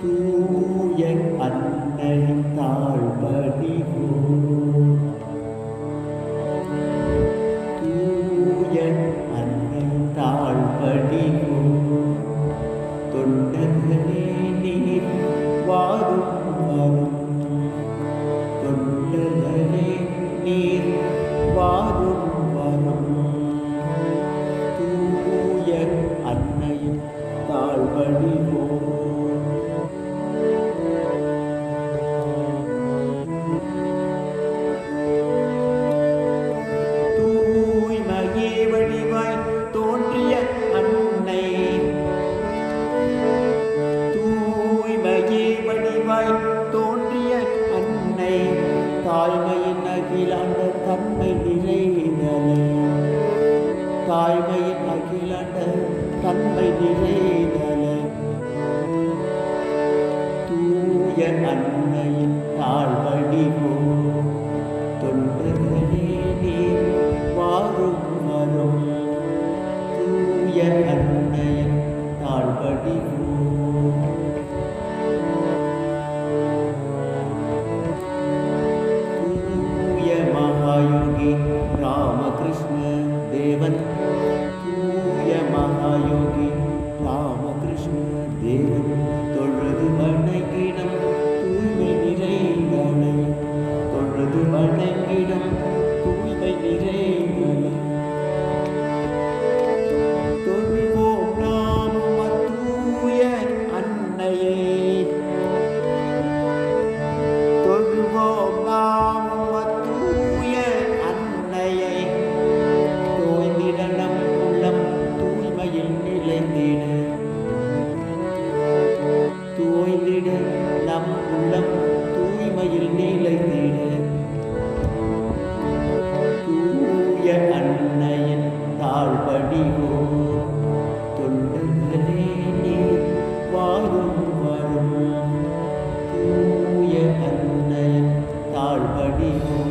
தூயன் அன்னை தாழ்வடிவோ தூயன் அன்னை தாழ்வடிவோ தொண்டர்களே நீர் வாரும் வரும் தாய்மையின் அகிலாண்ட தன்மை நிறைதலே தாய்மையின் அகிலாண்ட தன்மை நிறை அன்னையின் தாழ்வடிவும் தொன்று வரும் தூய அன்னையன் தாழ்படியும்